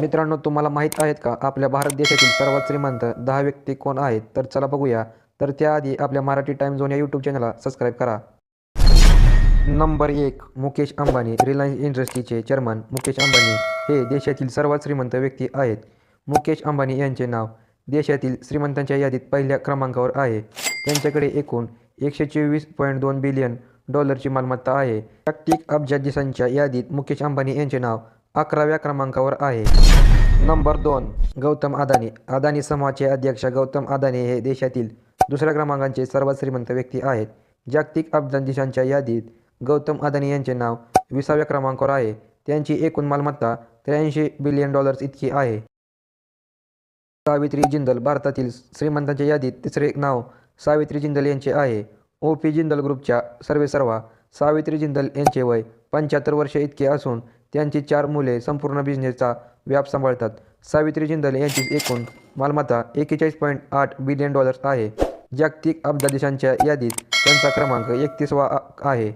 मित्रांनो तुम्हाला माहीत आहेत का? आपल्या भारत देशातील सर्वात श्रीमंत दहा व्यक्ती कोण आहेत? तर चला बघूया. तर त्याआधी आपल्या मराठी टाइम झोन या यूट्यूब चॅनलला सबस्क्राईब करा. नंबर एक मुकेश अंबानी रिलायन्स इंडस्ट्रीचे चेअरमन मुकेश अंबानी हे देशातील सर्वात श्रीमंत व्यक्ती आहेत. मुकेश अंबानी यांचे नाव देशातील श्रीमंतांच्या यादीत पहिल्या क्रमांकावर आहे. त्यांच्याकडे एकूण एकशे चोवीस पॉईंट दोन बिलियन डॉलरची मालमत्ता आहे. जागतिक अब्जाधीशांच्या यादीत मुकेश अंबानी यांचे नाव अकराव्या क्रमांकावर आहे. नंबर दोन गौतम अदानी. अदानी समूहाचे अध्यक्ष गौतम अदानी हे देशातील दुसऱ्या क्रमांकाचे सर्वात श्रीमंत व्यक्ती आहेत. जागतिक अब्जाधीशांच्या यादीत गौतम अदानी यांचे नाव विसाव्या क्रमांकावर आहे. त्यांची एकूण मालमत्ता त्र्याऐंशी बिलियन डॉलर्स इतकी आहे. सावित्री जिंदल भारतातील श्रीमंतांच्या यादीत तिसरे नाव सावित्री जिंदल यांचे आहे. ओ पी जिंदल ग्रुपच्या सर्वेसर्वा सावित्री जिंदल यांचे वय पंच्याहत्तर वर्षे इतके असून त्यांची चार मुले संपूर्ण बिझनेसचा व्याप सांभाळतात. सावित्री जिंदल यांची एकूण मालमत्ता एकेचाळीस पॉईंट आठ बिलियन डॉलर्स आहे. जागतिक अब्जाधीशांच्या यादीत त्यांचा क्रमांक एकतीसवा आहे.